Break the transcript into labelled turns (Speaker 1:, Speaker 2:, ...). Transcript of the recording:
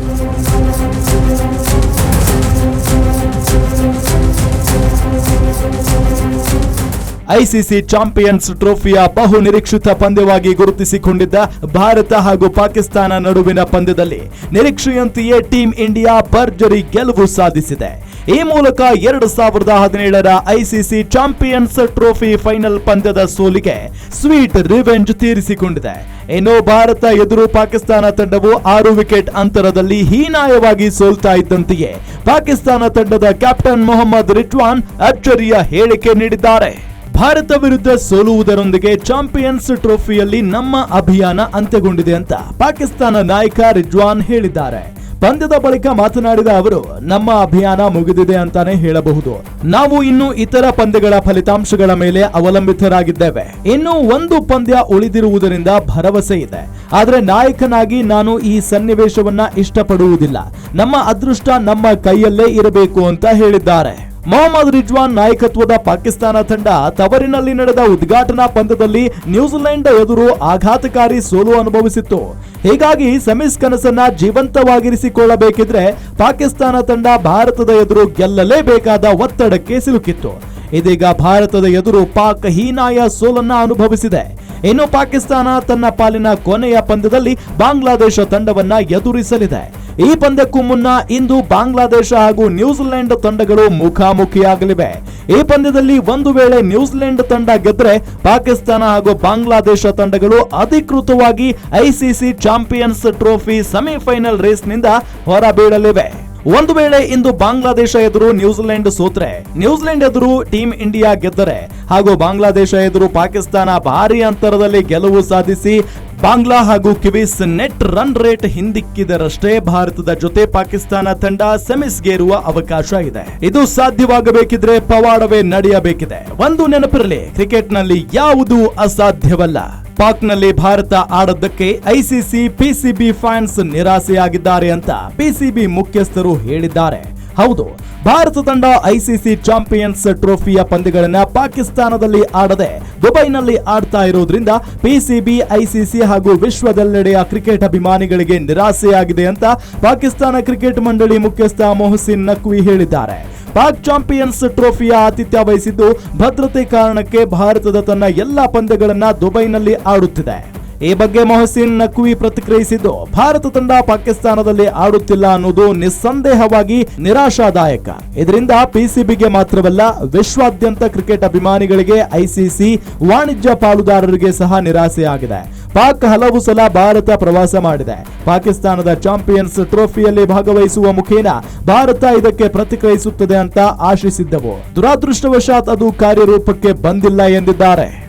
Speaker 1: Thank you. ICC champions ಟ್ರೋಫಿಯ ಬಹು ನಿರೀಕ್ಷಿತ ಪಂದ್ಯವಾಗಿ ಗುರುತಿಸಿಕೊಂಡಿದ್ದ ಭಾರತ ಹಾಗೂ ಪಾಕಿಸ್ತಾನ ನಡುವಿನ ಪಂದ್ಯದಲ್ಲಿ ನಿರೀಕ್ಷೆಯಂತೆಯೇ ಟೀಂ ಇಂಡಿಯಾ ಭರ್ಜರಿ ಗೆಲುವು ಸಾಧಿಸಿದೆ. ಈ ಮೂಲಕ ಎರಡು ಸಾವಿರದ ಹದಿನೇಳರ ಐಸಿಸಿ ಚಾಂಪಿಯನ್ಸ್ ಟ್ರೋಫಿ ಫೈನಲ್ ಪಂದ್ಯದ ಸೋಲಿಗೆ ಸ್ವೀಟ್ ರಿವೆಂಜ್ ತೀರಿಸಿಕೊಂಡಿದೆ. ಇನ್ನು ಭಾರತ ಎದುರು ಪಾಕಿಸ್ತಾನ ತಂಡವು ಆರು ವಿಕೆಟ್ ಅಂತರದಲ್ಲಿ ಹೀನಾಯವಾಗಿ ಸೋಲ್ತಾ ಇದ್ದಂತೆಯೇ ಪಾಕಿಸ್ತಾನ ತಂಡದ ಕ್ಯಾಪ್ಟನ್ ಮೊಹಮ್ಮದ್ ರಿಟ್ವಾನ್ ಅಚ್ಚರಿಯ ಹೇಳಿಕೆ ನೀಡಿದ್ದಾರೆ. ಭಾರತ ವಿರುದ್ಧ ಸೋಲುವುದರೊಂದಿಗೆ ಚಾಂಪಿಯನ್ಸ್ ಟ್ರೋಫಿಯಲ್ಲಿ ನಮ್ಮ ಅಭಿಯಾನ ಅಂತ್ಯಗೊಂಡಿದೆ ಅಂತ ಪಾಕಿಸ್ತಾನ ನಾಯಕ ರಿಜ್ವಾನ್ ಹೇಳಿದ್ದಾರೆ. ಪಂದ್ಯದ ಬಳಿಕ ಮಾತನಾಡಿದ ಅವರು, ನಮ್ಮ ಅಭಿಯಾನ ಮುಗಿದಿದೆ ಅಂತಾನೆ ಹೇಳಬಹುದು. ನಾವು ಇನ್ನು ಇತರ ಪಂದ್ಯಗಳ ಫಲಿತಾಂಶಗಳ ಮೇಲೆ ಅವಲಂಬಿತರಾಗಿದ್ದೇವೆ. ಇನ್ನು ಒಂದು ಪಂದ್ಯ ಉಳಿದಿರುವುದರಿಂದ ಭರವಸೆ ಇದೆ. ಆದರೆ ನಾಯಕನಾಗಿ ನಾನು ಈ ಸನ್ನಿವೇಶವನ್ನ ಇಷ್ಟಪಡುವುದಿಲ್ಲ. ನಮ್ಮ ಅದೃಷ್ಟ ನಮ್ಮ ಕೈಯಲ್ಲೇ ಇರಬೇಕು ಅಂತ ಹೇಳಿದ್ದಾರೆ. ಮೊಹಮ್ಮದ್ ರಿಜ್ವಾನ್ ನಾಯಕತ್ವದ ಪಾಕಿಸ್ತಾನ ತಂಡ ತವರಿನಲ್ಲಿ ನಡೆದ ಉದ್ಘಾಟನಾ ಪಂದ್ಯದಲ್ಲಿ ನ್ಯೂಜಿಲೆಂಡ್ ಎದುರು ಆಘಾತಕಾರಿ ಸೋಲು ಅನುಭವಿಸಿತ್ತು. ಹೀಗಾಗಿ ಸೆಮಿಸ್ ಕನಸನ್ನ ಜೀವಂತವಾಗಿರಿಸಿಕೊಳ್ಳಬೇಕಿದ್ರೆ ಪಾಕಿಸ್ತಾನ ತಂಡ ಭಾರತದ ಎದುರು ಗೆಲ್ಲಲೇಬೇಕಾದ ಒತ್ತಡಕ್ಕೆ ಸಿಲುಕಿತ್ತು. ಇದೀಗ ಭಾರತದ ಎದುರು ಪಾಕ್ ಹೀನಾಯ ಸೋಲನ್ನ ಅನುಭವಿಸಿದೆ. ಇನ್ನು ಪಾಕಿಸ್ತಾನ ತನ್ನ ಪಾಲಿನ ಕೊನೆಯ ಪಂದ್ಯದಲ್ಲಿ ಬಾಂಗ್ಲಾದೇಶ ತಂಡವನ್ನ ಎದುರಿಸಲಿದೆ. ಈ ಪಂದ್ಯಕ್ಕೂ ಮುನ್ನ ಇಂದು ಬಾಂಗ್ಲಾದೇಶ ಹಾಗೂ ನ್ಯೂಜಿಲೆಂಡ್ ತಂಡಗಳು ಮುಖಾಮುಖಿಯಾಗಲಿವೆ. ಈ ಪಂದ್ಯದಲ್ಲಿ ಒಂದು ವೇಳೆ ನ್ಯೂಜಿಲೆಂಡ್ ತಂಡ ಗೆದ್ರೆ ಪಾಕಿಸ್ತಾನ ಹಾಗೂ ಬಾಂಗ್ಲಾದೇಶ ತಂಡಗಳು ಅಧಿಕೃತವಾಗಿ ಐಸಿಸಿ ಚಾಂಪಿಯನ್ಸ್ ಟ್ರೋಫಿ ಸೆಮಿಫೈನಲ್ ರೇಸ್ನಿಂದ ಹೊರಬೀಳಲಿವೆ. ಒಂದು ವೇಳೆ ಇಂದು ಬಾಂಗ್ಲಾದೇಶ ಎದುರು ನ್ಯೂಜಿಲೆಂಡ್ ಸೋತ್ರೆ, ನ್ಯೂಜಿಲೆಂಡ್ ಎದುರು ಟೀಂ ಇಂಡಿಯಾ ಗೆದ್ದರೆ ಹಾಗೂ ಬಾಂಗ್ಲಾದೇಶ ಎದುರು ಪಾಕಿಸ್ತಾನ ಭಾರಿ ಅಂತರದಲ್ಲಿ ಗೆಲುವು ಸಾಧಿಸಿ ಬಾಂಗ್ಲಾ ಹಾಗೂ ಕಿವೀಸ್ ನೆಟ್ ರನ್ ರೇಟ್ ಹಿಂದಿಕ್ಕಿದರಷ್ಟೇ ಭಾರತದ ಜೊತೆ ಪಾಕಿಸ್ತಾನ ತಂಡ ಸೆಮಿಸ್ಗೇರುವ ಅವಕಾಶ ಇದೆ. ಇದು ಸಾಧ್ಯವಾಗಬೇಕಿದ್ರೆ ಪವಾಡವೇ ನಡೆಯಬೇಕಿದೆ. ಒಂದು ನೆನಪಿರಲಿ, ಕ್ರಿಕೆಟ್ನಲ್ಲಿ ಯಾವುದೂ ಅಸಾಧ್ಯವಲ್ಲ? ಪಾಕ್ನಲ್ಲಿ ಭಾರತ ಆಡದ್ದಕ್ಕೆ ಐಸಿಸಿ ಪಿಸಿಬಿ ಫ್ಯಾನ್ಸ್ ನಿರಾಸೆಯಾಗಿದ್ದಾರೆ ಅಂತ ಪಿಸಿಬಿ ಮುಖ್ಯಸ್ಥರು ಹೇಳಿದ್ದಾರೆ. ಹೌದು, ಭಾರತ ತಂಡ ಐಸಿಸಿ ಚಾಂಪಿಯನ್ಸ್ ಟ್ರೋಫಿಯ ಪಂದ್ಯಗಳನ್ನ ಪಾಕಿಸ್ತಾನದಲ್ಲಿ ಆಡದೆ ದುಬೈನಲ್ಲಿ ಆಡ್ತಾ ಇರೋದ್ರಿಂದ ಪಿಸಿಬಿ ಐಸಿಸಿ ಹಾಗೂ ವಿಶ್ವದೆಲ್ಲೆಡೆಯ ಕ್ರಿಕೆಟ್ ಅಭಿಮಾನಿಗಳಿಗೆ ನಿರಾಸೆಯಾಗಿದೆ ಅಂತ ಪಾಕಿಸ್ತಾನ ಕ್ರಿಕೆಟ್ ಮಂಡಳಿ ಮುಖ್ಯಸ್ಥ ಮೊಹಸಿನ್ ನಕ್ವಿ ಹೇಳಿದ್ದಾರೆ. ಪಾಕ್ ಚಾಂಪಿಯನ್ಸ್ ಟ್ರೋಫಿಯ ಆತಿಥ್ಯ ವಹಿಸಿದ್ದು ಭದ್ರತೆ ಕಾರಣಕ್ಕೆ ಭಾರತದ ತನ್ನ ಎಲ್ಲಾ ಪಂದ್ಯಗಳನ್ನ ದುಬೈನಲ್ಲಿ ಆಡುತ್ತಿದೆ. ಈ ಬಗ್ಗೆ ಮೊಹಸಿನ್ ನಕ್ವಿ ಪ್ರತಿಕ್ರಿಯಿಸಿದ್ದು, ಭಾರತ ತಂಡ ಪಾಕಿಸ್ತಾನದಲ್ಲಿ ಆಡುತ್ತಿಲ್ಲ ಅನ್ನೋದು ನಿಸ್ಸಂದೇಹವಾಗಿ ನಿರಾಶಾದಾಯಕ. ಇದರಿಂದ ಪಿಸಿಬಿಗೆ ಮಾತ್ರವಲ್ಲ, ವಿಶ್ವಾದ್ಯಂತ ಕ್ರಿಕೆಟ್ ಅಭಿಮಾನಿಗಳಿಗೆ ಐಸಿಸಿ ವಾಣಿಜ್ಯ ಪಾಲುದಾರರಿಗೆ ಸಹ ನಿರಾಸೆಯಾಗಿದೆ. ಪಾಕ್ ಹಲವು ಸಲ ಭಾರತ ಪ್ರವಾಸ ಮಾಡಿದೆ. ಪಾಕಿಸ್ತಾನದ ಚಾಂಪಿಯನ್ಸ್ ಟ್ರೋಫಿಯಲ್ಲಿ ಭಾಗವಹಿಸುವ ಮುಖೇನ ಭಾರತ ಇದಕ್ಕೆ ಪ್ರತಿಕ್ರಿಯಿಸುತ್ತದೆ ಅಂತ ಆಶಿಸಿದ್ದವು. ದುರಾದೃಷ್ಟವಶಾತ್ ಅದು ಕಾರ್ಯರೂಪಕ್ಕೆ ಬಂದಿಲ್ಲ ಎಂದಿದ್ದಾರೆ.